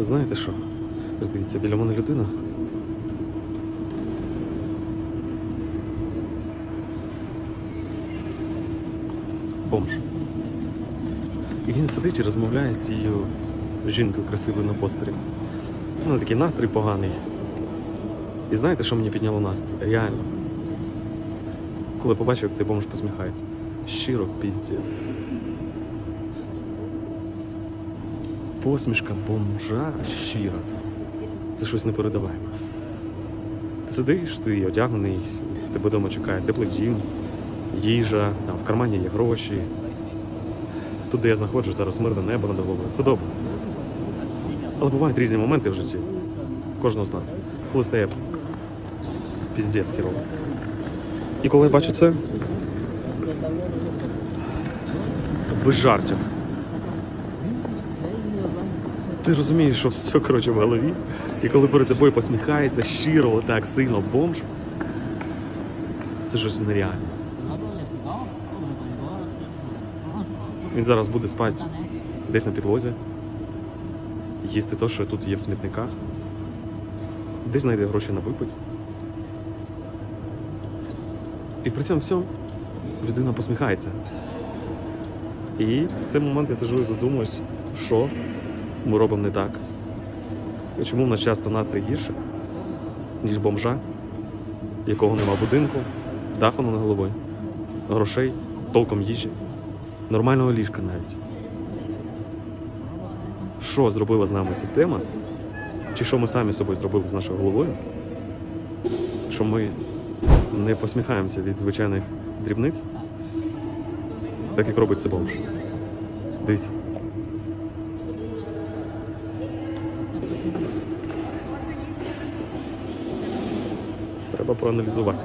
Знаєте що? Ось дивіться, біля мене людина. Бомж. І він сидить і розмовляє з цією жінкою красивою на постері. Ну, такий настрій поганий. І знаєте, що мені підняло настрій? Реально. Коли побачив, як цей бомж посміхається. Щиро піздець. Посмішка бомжа щира. Це щось непередаваєме. Ти сидиш, ти одягнений, тебе вдома чекає теплий дім, їжа, там в кармані є гроші. Тут, де я знаходжусь, зараз мирне небо над головою. Це добре. Але бувають різні моменти в житті. Кожного з нас. Коли стає піздець хірово. І коли я бачу це, без жартів. Ти розумієш, що все коротше в голові. І коли перед тобою посміхається щиро, так сильно бомж, це щось нереальне. Він зараз буде спати десь на підлозі, їсти те, що тут є в смітниках, десь знайде гроші на випить. І при цьому всьому людина посміхається. І в цей момент я сижу і задумуюсь, що ми робимо не так. Чому в нас часто настрій гірше, ніж бомжа, якого нема будинку, даху над головою, грошей, толком їжі, нормального ліжка навіть. Що зробила з нами система? Чи що ми самі собою зробили з нашою головою? Що ми не посміхаємося від звичайних дрібниць, так як робить це бомж. Дивіться. Треба проаналізувати.